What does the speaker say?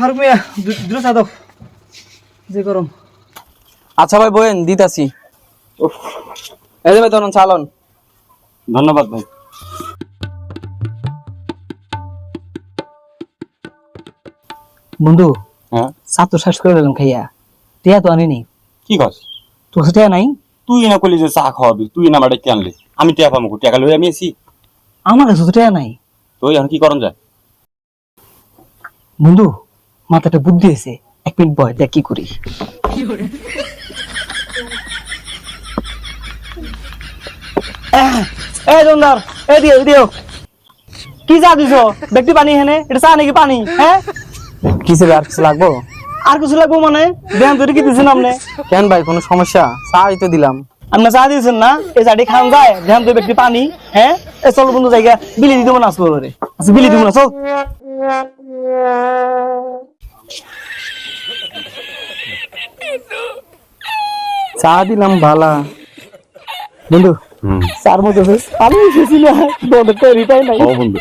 ফারুক মিয়া দুটো চা দাও যে গরম। আচ্ছা ভাই দিতাছি। এই যে ভাই ধরুন চালন। ধন্যবাদ ভাই। বন্ধু হ্যাঁ? চা তো শেষ করে দিলাম খাইয়া। টিয়া তো আনিনি। কি কস? তোর কাছে টিয়া নাই? তুই না করলি যে চা খাওয়াবি তুই না আমাদের আনলি? আমি টিয়া পাবো টিয়া লই আমি এসি আমার কাছে তো টিয়া নাই। তো এখন কি করন যায়? বন্ধু মাথাটা বুদ্ধি হয়েছে এক মিনিট বয় দেখ কি করি। এই জন্দার এই দিও দিও। কি চা দিছ? ব্যক্তি পানি হেনে? এটা চা নাকি পানি? হ্যাঁ কিসে আর কিছু লাগবো? আর কিছু লাগবো মানে? দেন তৈরি কি দিছেন আপনি কেন ভাই কোনো সমস্যা? চাই তো দিলাম। আপনি চা দিয়েছেন না এই চাটি খান যায় ধ্যান তো ব্যক্তি পানি হ্যাঁ? এ চল বন্ধু জায়গা বিলি দিতে মনে আসলো রে আচ্ছা বিলি দিব না চল। চা দিলাম বালা বন্ধু চার মধ্যে পানি এসেছি না বন্ধু নাই। বন্ধু.